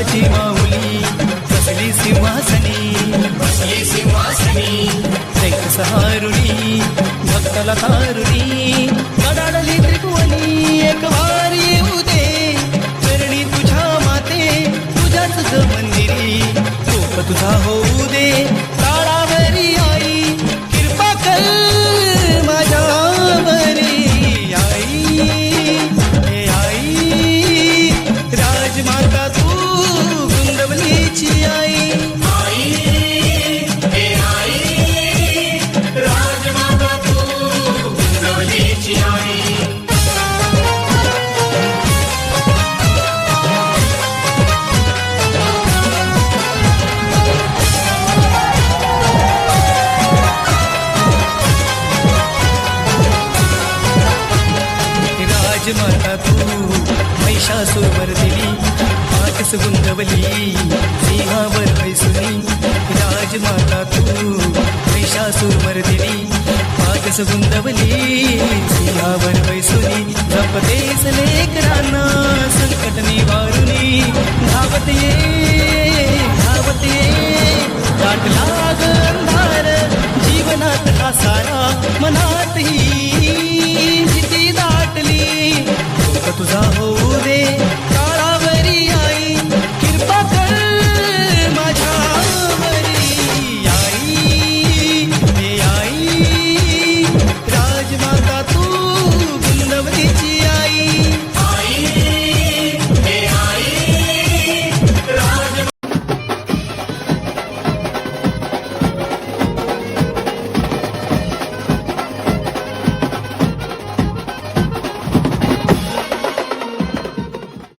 जगाची माऊली बसली सिंहासनी. बसली सिंहासनी. सैक सहारुणी भक्तला तारुणी कडाडली त्रिकुवली एक वारी येऊ दे. चरणी तुझ्या माते तुझ्याच ग मंदिरी रूप तुझा होऊ दे. ताळावरी गुंतवलीची आई राजमाता तू महिषासुरवर दिली पाठस गुंतवली सिंहावर बैसुनी राजमाता तू महिषासुरवर दिली पाठस गुंतवली पावन वैसुनी जपतेस लेकरांना संकट निवारुनी। धावते धावते दाट लाग अंधार जीवनात हा सारा मनातही